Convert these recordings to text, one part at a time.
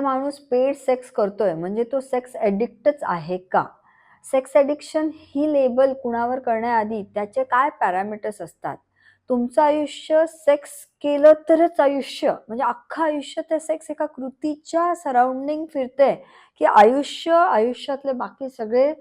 माणूस paid sex करतोय म्हणजे तो सेक्स ॲडिक्टच आहे का? सेक्स ॲडिक्शन ही लेबल कुणावर करण्याआधी त्याचे काय पॅरामीटर्स असतात? तुमचं आयुष्य सेक्स केलं तरच आयुष्य. म्हणजे अख्खं आयुष्य त्या सेक्स एका कृतीच्या सराउंडिंग फिरते की आयुष्य आयुष्यातले बाकी सगळे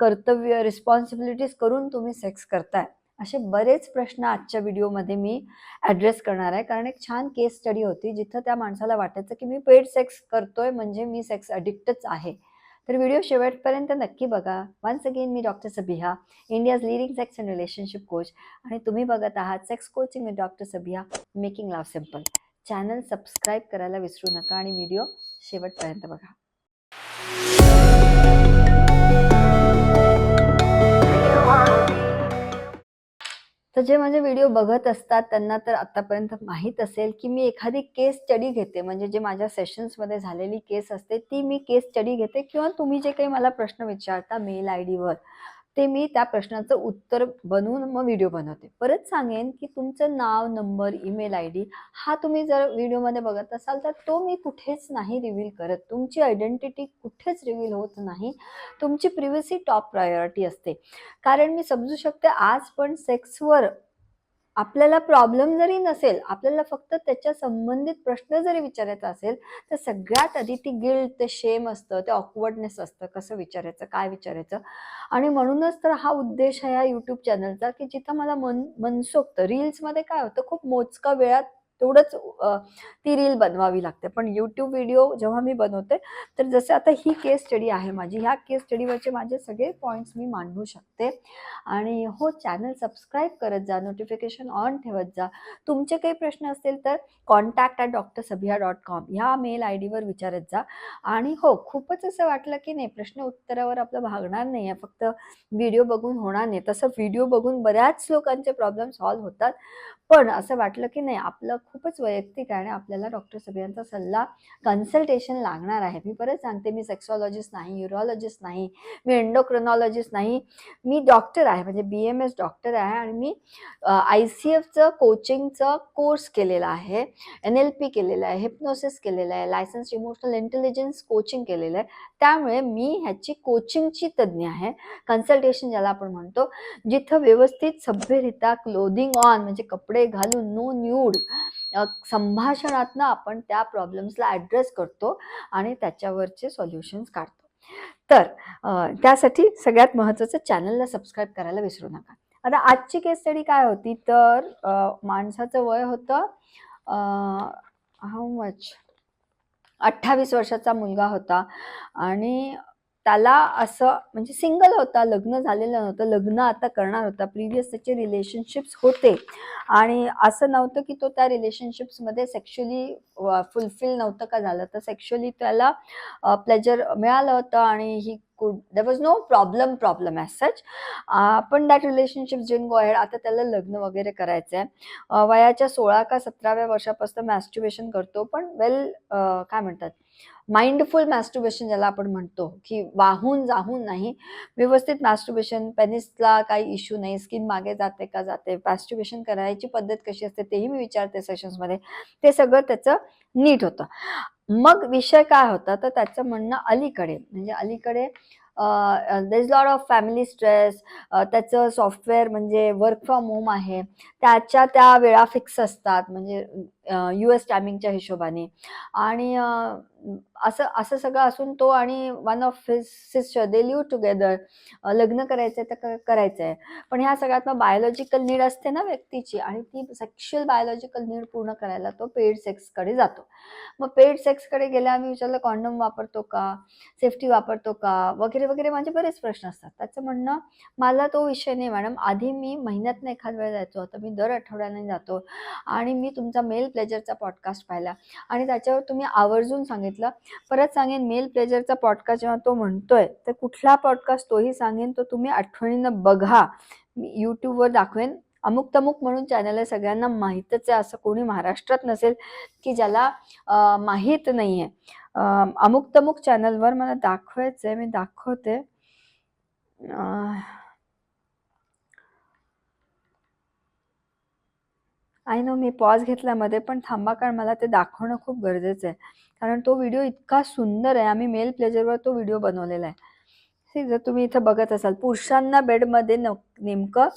कर्तव्य रिस्पॉन्सिबिलिटीज करून तुम्ही सेक्स करताय. असे बरेच प्रश्न आजच्या व्हिडिओमध्ये मी ॲड्रेस करणार आहे. कारण एक छान केस स्टडी होती जिथं त्या माणसाला वाटायचं की मी पेड सेक्स करतोय म्हणजे मी सेक्स अडिक्टच आहे. तर व्हिडिओ शेवटपर्यंत नक्की बघा. Once again me doctor Sabiha India's leading sex and relationship coach आणि तुम्ही बघत आहात sex coaching with doctor Sabiha making love simple channel subscribe करायला विसरू नका आणि व्हिडिओ शेवटपर्यंत बघा. तर जे माझे व्हिडिओ बघत असतात त्यांना तर आतापर्यंत माहीत असेल की मी एखादी केस स्टडी घेते. म्हणजे जे माझ्या सेशन्समध्ये झालेली केस असते ती मी केस स्टडी घेते किंवा तुम्ही जे काही मला प्रश्न विचारता मेल आय डीवर ते मी त्या प्रश्नाचं उत्तर बनवून मग व्हिडिओ बनवते. परत सांगेन की तुमचं नाव नंबर ईमेल आय डी हा तुम्ही जर व्हिडिओमध्ये बघत असाल तर तो मी कुठेच नाही रिव्हील करत. तुमची आयडेंटिटी कुठेच रिव्हील होत नाही. तुमची प्रिव्हसी टॉप प्रायोरिटी असते. कारण मी समजू शकते आज पण सेक्सवर आपल्याला प्रॉब्लेम जरी नसेल आपल्याला फक्त त्याच्या संबंधित प्रश्न जरी विचारायचा असेल तर सगळ्यात आधी ती गिल्ड ते शेम असतं ते ऑकवर्डनेस असतं कसं विचारायचं काय विचारायचं? आणि म्हणूनच तर हा उद्देश आहे या यूट्यूब चॅनलचा की जिथं मला मन मनसोक्त रील्समध्ये काय होतं खूप मोजका वेळात तेवढंच ती रील बनवावी लागते. पण यूट्यूब व्हिडिओ जेव्हा मी बनवते तर जसं आता ही केस स्टडी आहे माझी ह्या केस स्टडीवरचे माझे सगळे पॉईंट्स मी मांडू शकते. आणि हो चॅनल सबस्क्राईब करत जा नोटिफिकेशन ऑन ठेवत जा. तुमचे काही प्रश्न असतील तर contact at doctor Sabiha dot com ह्या मेल आय डीवर विचारत जा. आणि हो खूपच असं वाटलं की नाही प्रश्न उत्तरावर आपलं भागणार नाही आहे फक्त व्हिडिओ बघून होणार नाही. तसं व्हिडिओ बघून बऱ्याच लोकांचे प्रॉब्लेम सॉल्व्ह होतात. पण असं वाटलं की नाही आपलं खूपच वैयक्तिक आहे आणि आपल्याला डॉक्टर सगळ्यांचा सल्ला कन्सल्टेशन लागणार आहे. मी परत सांगते मी सेक्सॉलॉजिस्ट नाही युरोलॉजिस्ट नाही मी एंडोक्रोनॉलॉजिस्ट नाही मी डॉक्टर आहे. म्हणजे बी एम एस डॉक्टर आहे आणि मी आय सी एफचं कोचिंगचं कोर्स केलेला आहे एन एल पी केलेलं आहे हिप्नोसिस केलेलं आहे लायसन्स इमोशनल इंटेलिजन्स कोचिंग केलेलं आहे. त्यामुळे मी ह्याची कोचिंगची तज्ज्ञ आहे. कन्सल्टेशन ज्याला आपण म्हणतो जिथं व्यवस्थित सभ्यरित्या क्लोदिंग ऑन म्हणजे कपडे घालून नो न्यूड संभाषणातनं आपण त्या प्रॉब्लेम्सला ॲड्रेस करतो आणि त्याच्यावरचे सॉल्युशन्स काढतो. तर त्यासाठी सगळ्यात महत्त्वाचं चॅनलला सबस्क्राईब करायला विसरू नका. आता आजची केस स्टडी काय होती? तर माणसाचं वय होतं हाऊ मच अठ्ठावीस वर्षाचा मुलगा होता आणि त्याला असं म्हणजे सिंगल होता लग्न झालेलं नव्हतं लग्न आता करणार होता. प्रिव्हियस त्याचे रिलेशनशिप्स होते. आणि असं नव्हतं की तो त्या रिलेशनशिप्समध्ये सेक्शुअली फुलफिल नव्हतं का झालं. तर सेक्शुअली त्याला प्लेजर मिळालं होतं आणि ही could they was no problem problem as such पण दॅट रिलेशनशिप जिन गो हेड आता त्याला लग्न वगैरे करायचं आहे वयाच्या सोळा का सतराव्या वर्षापासून मॅस्ट्युबेशन करतो. पण वेल काय म्हणतात? माइंडफुल मॅस्ट्रुबेशन ज्याला आपण म्हणतो की वाहून जाहून नाही व्यवस्थित मॅस्ट्रुबेशन पेनिसला काही इश्यू नाही स्किन मागे जाते का जाते मॅस्ट्रुबेशन करायची पद्धत कशी असते तेही मी विचारते सेशन्समध्ये ते सगळं त्याचं नीट होतं. मग विषय काय होता? तर त्याचं म्हणणं अलीकडे म्हणजे अलीकडे there is lot of family stress त्याचं सॉफ्टवेअर म्हणजे वर्क फ्रॉम होम आहे. त्याच्या त्या वेळा फिक्स असतात म्हणजे यू एस टायमिंगच्या हिशोबाने. आणि असं असं सगळं असून तो आणि one of his sister they live together लग्न करायचं आहे तर क- करायचं आहे पण ह्या सगळ्यात मग बायोलॉजिकल नीड असते ना व्यक्तीची आणि ती सेक्शुअल बायोलॉजिकल नीड पूर्ण करायला तो पेड सेक्सकडे जातो. मग पेड सेक्सकडे गेल्या आम्ही विचारलं कॉन्डम वापरतो का? सेफ्टी वापरतो का? वगैरे वगैरे माझे बरेच प्रश्न असतात. त्याचं म्हणणं मला तो विषय नाही मॅडम. आधी मी महिन्यातनं एखाद वेळ जायचो. आता मी दर आठवड्याने जातो आणि मी तुमचा मेल प्लेजरचा पॉडकास्ट पाहिला. आणि त्याच्यावर तुम्ही आवर्जून सांगितलं. परत सांगेन मेल प्लेजरचा पॉडकास्ट जेव्हा तो म्हणतोय तर कुठला पॉडकास्ट तोही सांगेन तो तुम्ही आठवणीनं बघा. मी यूट्यूबवर दाखवेन. अमुक तमुक म्हणून चॅनल आहे सगळ्यांना माहीतच आहे असं कोणी महाराष्ट्रात नसेल की ज्याला माहीत नाही आहे अमुक तमुक चॅनलवर मला दाखवायचं आहे मी दाखवते. आय नो मी पॉज घेतल्यामध्ये पण थांबा कारण मला ते दाखवणं खूप गरजेचं आहे. कारण तो व्हिडिओ इतका सुंदर आहे. आम्ही मेल प्लेजरवर तो व्हिडिओ बनवलेला आहे. See, जर तुम्ही इथं बघत असाल पुरुषांना बेडमध्ये न नेमकं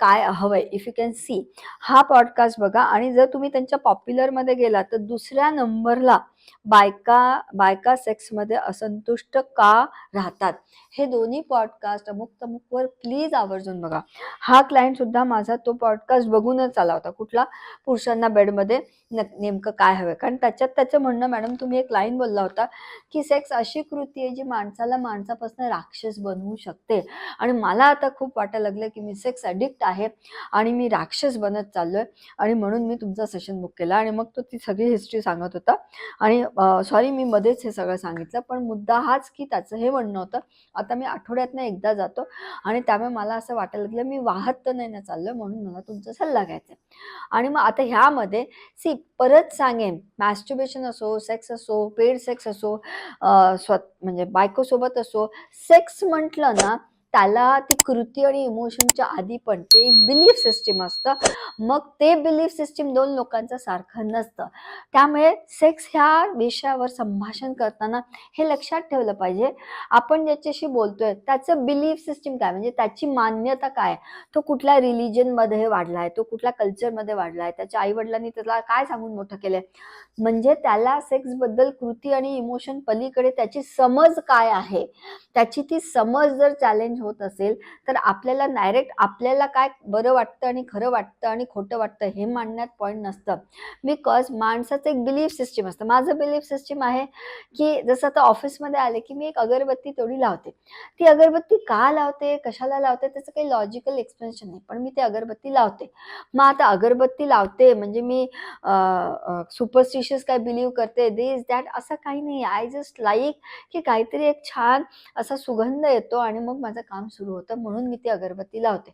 काय हवंय? इफ यू कॅन सी हा पॉडकास्ट बघा. आणि जर तुम्ही त्यांच्या पॉप्युलरमध्ये गेला तर दुसऱ्या नंबरला बायका बायका सेक्समध्ये असंतुष्ट का राहतात? हे दोन्ही पॉडकास्ट अमुक तमुकवर प्लीज आवर्जून बघा. हा क्लायंट सुद्धा माझा तो पॉडकास्ट बघूनच आला होता. कुठला? पुरुषांना बेडमध्ये नेमकं काय हवं कारण त्याच्यात त्याचं म्हणणं मॅडम तुम्ही एक लाईन बोलला होता की सेक्स अशी कृती आहे जी माणसाला माणसापासून राक्षस बनवू शकते. आणि मला आता खूप वाटायला लागलं की मी सेक्स अडिक्ट आहे आणि मी राक्षस बनत चाललोय आणि म्हणून मी तुमचा सेशन बुक केला. आणि मग तो ती सगळी हिस्ट्री सांगत होता. आणि सॉरी मी मध्येच हे सगळं सांगितलं पण मुद्दा हाच की त्याचं हे म्हणणं होतं आता मी आठवड्यातनं एकदा जातो आणि त्यामुळे मला असं वाटायला लागलं मी वाहत तर नाही ना चाललं म्हणून मला तुमचा सल्ला घ्यायचा आहे. आणि मग आता ह्यामध्ये सी परत सांगेन मॅस्ट्युबेशन असो सेक्स असो पेड सेक्स असो स्व म्हणजे बायकोसोबत असो सेक्स म्हटलं ना त्याला ती कृती आणि इमोशनच्या आधी पण ते एक बिलीफ सिस्टीम असतं. मग ते बिलीफ सिस्टीम दोन लोकांचं सारखं नसतं. त्यामुळे सेक्स ह्या विषयावर संभाषण करताना हे लक्षात ठेवलं पाहिजे. आपण ज्याच्याशी बोलतोय त्याचं बिलीफ सिस्टीम काय? म्हणजे त्याची मान्यता काय? तो कुठल्या रिलिजनमध्ये वाढला आहे तो कुठल्या कल्चरमध्ये वाढला आहे त्याच्या आईवडिलांनी त्याला काय सांगून मोठं केलंय? म्हणजे त्याला सेक्सबद्दल कृती आणि इमोशन पलीकडे त्याची समज काय आहे? त्याची ती समज जर चॅलेंज होत असेल तर आपल्याला डायरेक्ट आपल्याला काय बरं वाटतं आणि खरं वाटतं आणि खोटं वाटतं हे मांडण्यात पॉईंट नसतं. बिकॉज माणसाचं एक बिलीफ सिस्टीम असतं. माझं बिलीफ सिस्टीम आहे की जसं आता ऑफिसमध्ये आले की मी एक अगरबत्ती तेवढी लावते. ती अगरबत्ती का लावते? कशाला लावते? त्याचं काही लॉजिकल एक्सप्लेनेशन नाही. पण मी ती अगरबत्ती लावते. मग आता अगरबत्ती लावते म्हणजे मी सुपरस्टिशियस काय बिलीव्ह करते? दिस दॅट असं काही नाही. आय जस्ट लाईक की काहीतरी एक छान असा सुगंध येतो आणि मग माझं काम सुरू होतं म्हणून मी ती अगरबत्ती लावते.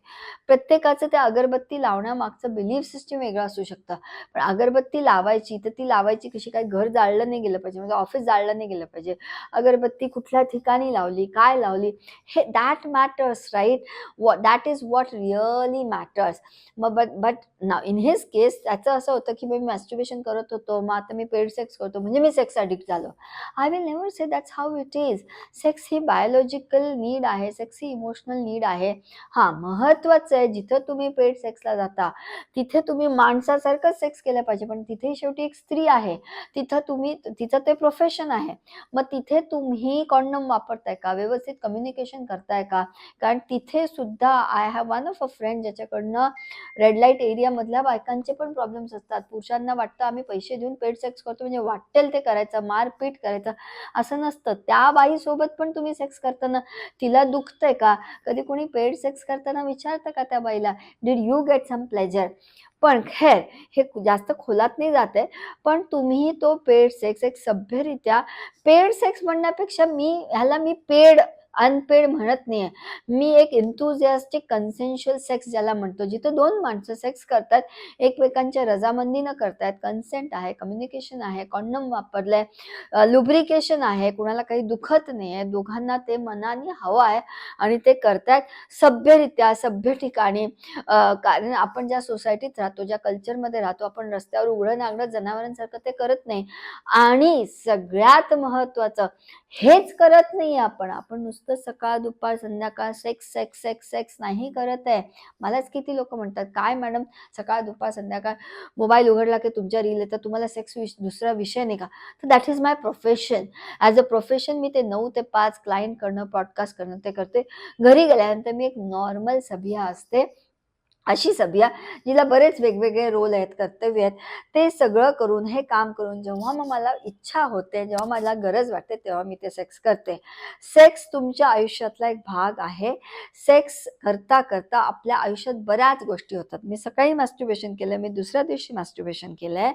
प्रत्येकाचं त्या अगरबत्ती लावण्यामागचं बिलीफ सिस्टीम वेगळं असू शकतं. पण अगरबत्ती लावायची तर ती लावायची कशी काय घर जाळलं नाही गेलं पाहिजे म्हणजे ऑफिस जाळलं नाही गेलं पाहिजे. अगरबत्ती कुठल्या ठिकाणी लावली काय लावली हे that matters right what that is what really matters मग बट बट ना इन हिज केस त्याचं असं होतं की मी मॅस्ट्युबेशन करत होतो मग आता मी पेड सेक्स करतो म्हणजे मी सेक्स अडिक्ट झालो. I will never say that's how it is sex he biological need आहे सेक्स ही इमोशनल नीड आहे. हा महत्त्वाचं आहे जिथं तुम्ही पेड सेक्सला जाता तिथे तुम्ही माणसासारखं सेक्स केलं पाहिजे पण तिथे शेवटी एक स्त्री आहे. तिथं तुम्ही तिचं ते प्रोफेशन आहे. मग तिथे तुम्ही कॉन्डम वापरताय का? व्यवस्थित कम्युनिकेशन करताय का? कारण तिथे सुद्धा I have one of a friend ज्याच्याकडनं red light एरियामधल्या बायकांचे पण प्रॉब्लेम्स असतात. पुरुषांना वाटतं आम्ही पैसे देऊन पेड सेक्स करतो. म्हणजे वाटेल ते करायचं मारपीट करायचं असं नसतं. त्या बाईसोबत पण तुम्ही सेक्स करताना तिला दुखतंय का? कधी कोणी पेड सेक्स करताना विचारतं का त्या बाईला did you get some pleasure पण खैर हे जास्त खोलात नाही जाते पण तुम्ही तो पेड सेक्स एक सभ्यरित्या पेड सेक्स म्हणण्यापेक्षा मी ह्याला मी पेड अनपेड म्हणत नाहीये. मी एक इंथुझियास्टिक कन्सेन्शुअल सेक्स ज्याला म्हणतो जिथं दोन माणसं सेक्स करतात एकमेकांच्या रजामंदीनं करतात कन्सेंट आहे कम्युनिकेशन आहे कॉन्डम वापरलंय लुब्रिकेशन आहे कुणाला काही दुखत नाही आहे दोघांना ते मनाने हवं आहे आणि ते करतात सभ्यरित्या सभ्य ठिकाणी. कारण आपण ज्या सोसायटीत राहतो ज्या कल्चरमध्ये राहतो आपण रस्त्यावर उघडं नागडं जनावरांसारखं ते करत नाही. आणि सगळ्यात महत्वाचं हेच करत नाही आपण. आपण नुसतं सकाळ दुपार संध्याकाळ सेक्स सेक्स सेक्स सेक्स नाही करत आहे. मलाच किती लोक म्हणतात काय मॅडम सकाळ दुपार संध्याकाळ मोबाईल उघडला की तुमच्या रील येतात तुम्हाला सेक्स विष दुसरा विषय नाही का? तर that is my profession as a profession मी ते नऊ ते पाच क्लायंट करणं पॉडकास्ट करणं ते करते. घरी गेल्यानंतर मी एक नॉर्मल सभ्या असते. अशी सभिया जिला बरेच वेगवेगळे रोल आहेत कर्तव्य आहेत. ते सगळं करून हे काम करून जेव्हा मग मला इच्छा होते जेव्हा मला गरज वाटते तेव्हा मी ते सेक्स करते. सेक्स तुमच्या आयुष्यातला एक भाग आहे. सेक्स करता करता आपल्या आयुष्यात बऱ्याच गोष्टी होतात. मी सकाळी मॅस्ट्युबेशन केलं मी दुसऱ्या दिवशी मॅस्ट्युबेशन केलं आहे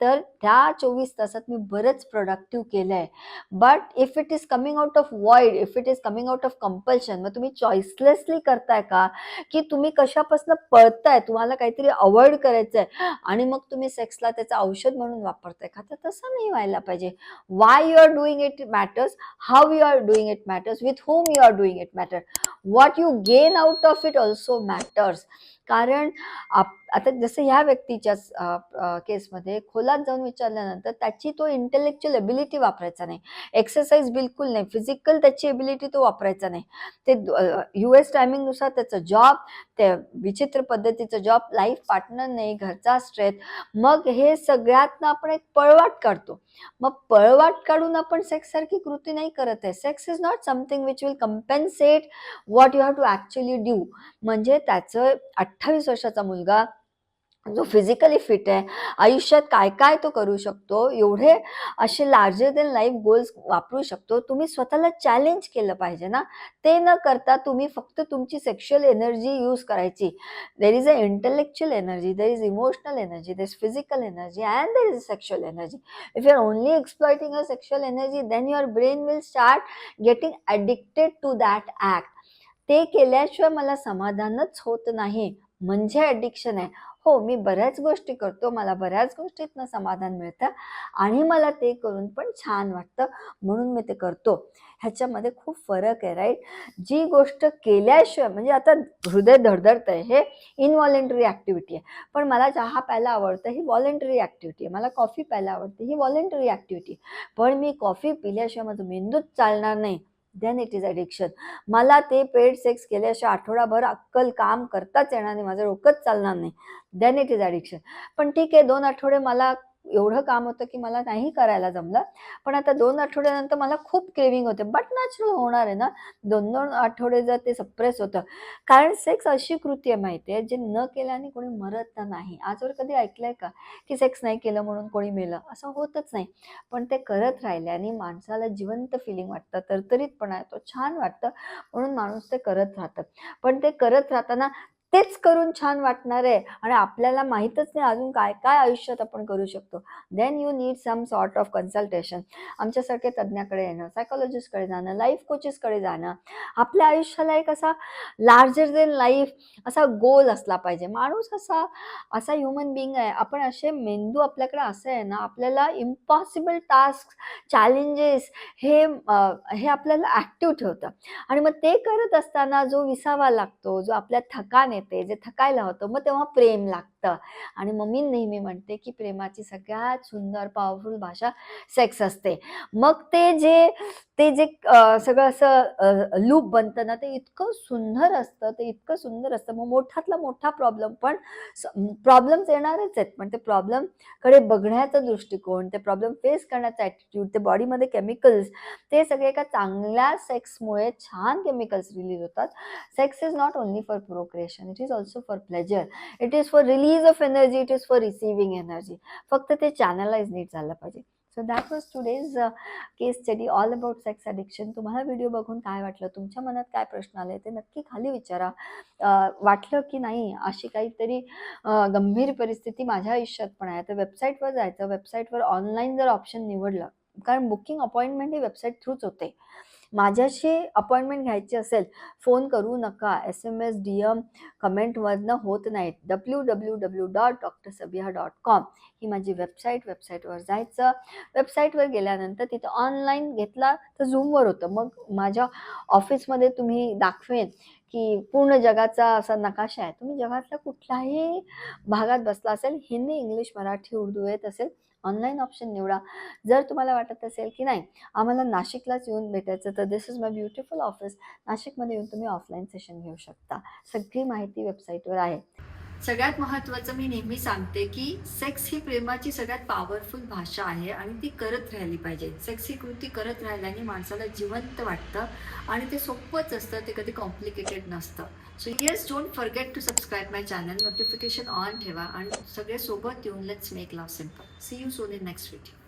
तर त्या चोवीस तासात मी बरंच प्रोडक्टिव्ह केलं आहे but if it is coming out of void if it is coming out of compulsion मग तुम्ही चॉईसलेसली करताय का? की तुम्ही कशापासून पळताय तुम्हाला काहीतरी अवॉइड करायचं आहे आणि मग तुम्ही सेक्सला त्याचं औषध म्हणून वापरताय. का तर तसं नाही व्हायला पाहिजे. Why you are doing it matters how you are doing it matters with whom you are doing it matter what you gain out of it also matters. कारण आप आता जसं ह्या व्यक्तीच्या केसमध्ये खोलात जाऊन विचारल्यानंतर त्याची तो इंटेलेक्च्युअल एबिलिटी वापरायचा नाही. एक्सरसाइज बिलकुल नाही. फिजिकल त्याची एबिलिटी तो वापरायचा नाही. ते यू एस टायमिंगनुसार त्याचं जॉब ते विचित्र पद्धतीचं जॉब लाईफ पार्टनर नाही घरचा स्ट्रेस मग हे सगळ्यातनं आपण एक पळवाट काढतो. मग पळवाट काढून आपण सेक्स सारखी कृती नाही करत आहे. Sex is not something which will compensate what you have to actually do म्हणजे त्याचं अठ्ठावीस वर्षाचा मुलगा जो फिजिकली फिट आहे आयुष्यात काय काय तो करू शकतो एवढे असे लार्जर देन लाईफ गोल्स वापरू शकतो तुम्ही स्वतःला चॅलेंज केलं पाहिजे ना. ते न करता तुम्ही फक्त तुमची सेक्शुअल एनर्जी यूज करायची. There is a intellectual energy there is emotional energy there is physical energy and there is sexual energy if you are only exploiting a sexual energy then your brain will start getting addicted to that act ते केल्याशिवाय मला समाधानच होत नाही. म्हणजे addiction आहे. हो मी बऱ्याच गोष्टी करतो. मला बऱ्याच गोष्टीतनं समाधान मिळतं आणि मला ते करून पण छान वाटतं. म्हणून मी ते करतो. ह्याच्यामध्ये खूप फरक आहे राईट जी गोष्ट केल्याशिवाय म्हणजे आता हृदय धडधडतं आहे. हे इनव्हॉलेंटरी ॲक्टिव्हिटी आहे. पण मला चहा प्यायला आवडतं ही व्हॉलेंटरी ॲक्टिव्हिटी आहे. मला कॉफी प्यायला आवडते ही व्हॉलेंटरी ॲक्टिव्हिटी पण मी कॉफी पिल्याशिवाय माझं मेंदूच चालणार नाही. देन इट इज अडिक्शन मला ते पेड सेक्स केल्याशिवाय आठवडाभर अक्कल काम करताच येणार नाही. माझं डोकंच चालणार नाही. देन इट इज अडिक्शन पण ठीक आहे दोन आठवडे मला एवढं काम होतं की मला नाही करायला जमलं. पण आता दोन आठवड्यानंतर मला खूप क्रेविंग होते. बट नॅचरल होणार आहे ना? दोन दोन आठवडे जर ते सप्रेस होतं. कारण सेक्स अशी कृती आहे माहिती आहे जे न केल्याने कोणी मरत नाही. आजवर कधी ऐकलंय का? की सेक्स नाही केलं म्हणून कोणी मेलं? असं होतच नाही. पण ते करत राहिल्याने माणसाला जिवंत फिलिंग वाटतं तरतरीतपणा येतो छान वाटतं म्हणून माणूस ते करत राहतं. पण ते करत राहताना तेच करून छान वाटणार आहे. आणि आपल्याला माहीतच नाही अजून काय काय आयुष्यात आपण करू शकतो. Then you need some sort of consultation आमच्यासारखे तज्ज्ञाकडे येणं सायकोलॉजिस्टकडे जाणं लाईफ कोचेसकडे जाणं आपल्या आयुष्याला एक असा लार्जर देन लाईफ असा गोल असला पाहिजे. माणूस असा असा ह्युमन बिईंग आहे. आपण असे मेंदू आपल्याकडे असं आहे ना आपल्याला इम्पॉसिबल टास्क चॅलेंजेस हे हे आपल्याला ॲक्टिव्ह ठेवतं. आणि मग ते करत असताना जो विसावा लागतो जो आपल्या थकान येतो जे थकायला होतं मग तेव्हा प्रेम लागतं. आणि मग मी नेहमी म्हणते की प्रेमाची सगळ्यात सुंदर पॉवरफुल भाषा सेक्स असते. मग ते जे ते जे सगळं असं लूप बनतं ना ते इतकं सुंदर असतं ते इतकं सुंदर असतं. मग मोठातला मोठा प्रॉब्लेम पण प्रॉब्लेम्स येणारच आहेत. पण ते प्रॉब्लेमकडे बघण्याचा दृष्टिकोन ते प्रॉब्लेम फेस करण्याचा ॲटिट्यूड ते बॉडीमध्ये केमिकल्स ते सगळे एका चांगल्या सेक्समुळे छान केमिकल्स रिलीज होतात. Sex is not only for procreation it is also for pleasure it is for release of energy it is for receiving energy फक्त ते चॅनलाइज नीट झालं पाहिजे. So that was today's case study all about sex addiction तुम्हाला video बघून काय वाटलं? तुमच्या मनात काय प्रश्न आले? ते नक्की खाली विचारा. वाटलं की नाही अशी काहीतरी गंभीर परिस्थिती माझ्या आयुष्यात पण आहे. तर वेबसाईटवर जायचं वेबसाईटवर ऑनलाईन जर ऑप्शन निवडलं कारण बुकिंग अपॉइंटमेंट ही वेबसाईट थ्रूच होते. माझ्याशी अपॉइंटमेंट घ्यायची असेल फोन करू नका. S M S D M कमेंटवरनं होत नाहीत. W W W dot doctor Sabiha dot com ही माझी वेबसाईट वेबसाईटवर जायचं. वेबसाईटवर गेल्यानंतर तिथं ऑनलाईन घेतला तर झूमवर होतं. मग माझ्या ऑफिसमध्ये तुम्ही दाखवेन की पूर्ण जगाचा असा नकाशा आहे. तुम्ही जगातल्या कुठल्याही भागात बसला असेल हिंदी इंग्लिश मराठी उर्दू येत असेल ऑनलाईन ऑप्शन निवडा. जर तुम्हाला वाटत असेल की नाही आम्हाला नाशिकलाच येऊन भेटायचं तर this is my beautiful office नाशिकमध्ये येऊन तुम्ही ऑफलाईन सेशन घेऊ शकता. सगळी माहिती वेबसाईटवर आहे. सगळ्यात महत्त्वाचं मी नेहमी सांगते की सेक्स ही प्रेमाची सगळ्यात पॉवरफुल भाषा आहे आणि ती करत राहिली पाहिजे. सेक्स ही कृती करत राहिल्याने माणसाला जिवंत वाटतं आणि ते सोपंच असतं ते कधी कॉम्प्लिकेटेड नसतं. So yes don't forget to subscribe my channel notification on ठेवा आणि सगळे सोबत येऊन let's make love simple see you soon in next video